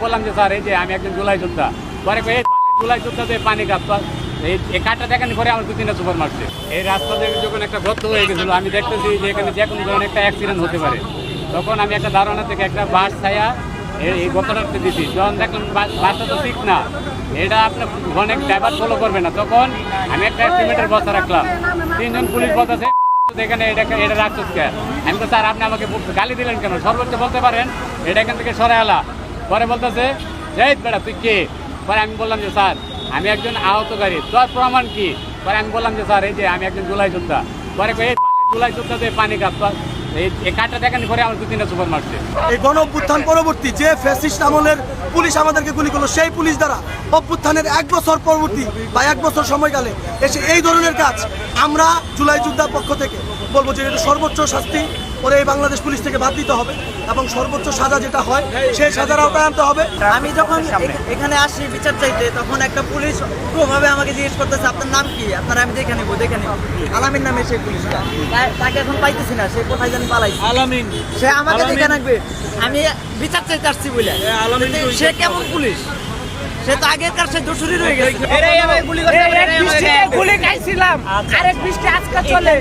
বললাম যে স্যার, এই যে আমি একজন জুলাই যোদ্ধা। পরে জুলাই যোদ্ধাতে পানি কাঁপা এই কাঠটা দেখেন করে আমার দু তিনটা সুপার মারছে। এই রাস্তা দিয়ে যখন একটা গর্ত হয়ে গেছিল, আমি দেখতেছি যে এখানে যে কোনো ধরনের একটা অ্যাক্সিডেন্ট হতে পারে। তখন আমি একটা ধারণা থেকে একটা বাস ছায়া এই গর্তটাতে দিছি। যখন দেখলাম বাস- বাসটা তো ঠিক না এটা আপনার অনেক ড্রাইভার ফলো করবে না। তখন আমি একটা সিমেন্টের বস্তা রাখলাম। তিনজন পুলিশ বসাছে এখানে এটা এটা রাখছো। আমি তো স্যার, আপনি আমাকে গালি দিলেন কেন? সর্বোচ্চ বলতে পারেন, এটা এখান থেকে সরে আলা। পরে বলতেছে এই বেড়া তুই কে? পরে আমি বললাম যে, স্যার, আমি একজন আহতকারী। তোর প্রমাণ কি? পরে আমি বললাম যে, স্যার, এই যে আমি একজন জুলাই যোদ্ধা। পরে এই জুলাই যোদ্ধাতে পানি কাপ এই এই কাঠটা দেখেন আমার দু তিনটা সুপার মারছে। এই গণ অভ্যুত্থান পরবর্তী যে ফ্যাসিস্ট আমলের পুলিশ আমাদেরকে গুলি করল সেই পুলিশ দ্বারা অভ্যুত্থানের এক বছর পরবর্তী বা এক বছর সময়কালে এসে এই ধরনের কাজ আমরা জুলাই যোদ্ধার পক্ষ থেকে বলব যে এটা সর্বোচ্চ শাস্তি ওরে এই বাংলাদেশ পুলিশ থেকে বাদ দিতে হবে এবং সর্বোচ্চ সাজা যেটা হয় সেই সাজার আওতায় আনতে হবে। আমি যখন এখানে আসি বিচার চাইতে তখন একটা পুলিশ ভাবে আমাকে জিজ্ঞেস করতেছে আপনার নাম কি? আপনার আমি দেখে নিবো দেখে নিবো। আলামের নামে সেই পুলিশটা। তাকে এখন পাইতেছি না সে কোথায় জানি পালাইছে আলামিন সে আমাকে দেখে রাখবে আমি বিচার চাইতে আসছি বলে আলামিন সে কেমন পুলিশ সে তো আগেরকার সে দোষুরি রয়ে গেছে গুলি খাইছিলাম আরেক বৃষ্টি আজকে চলে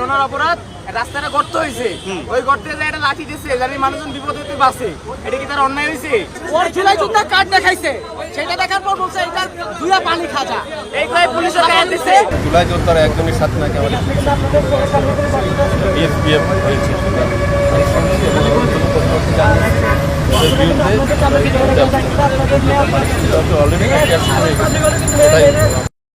রোনার অপরাধ রাস্তাটা গর্ত হয়েছে ওই গর্তে যে একটা লাঠি দিচ্ছে জানি মানুষজন বিপদ হতে বাসে এটা কি তার অন্যায় হয়েছে ওর জুলাই যুদ্ধের কার্ড দেখাইছে। সেটা দেখার পর বলছে এটা দুয়া পানি খাজা। এই কয়ে পুলিশের গায়ে দিচ্ছে জুলাই যোদ্ধারা একদমই সাথে নাকি আমাদের বিএসপিএফ হয়েছে। অলরেডি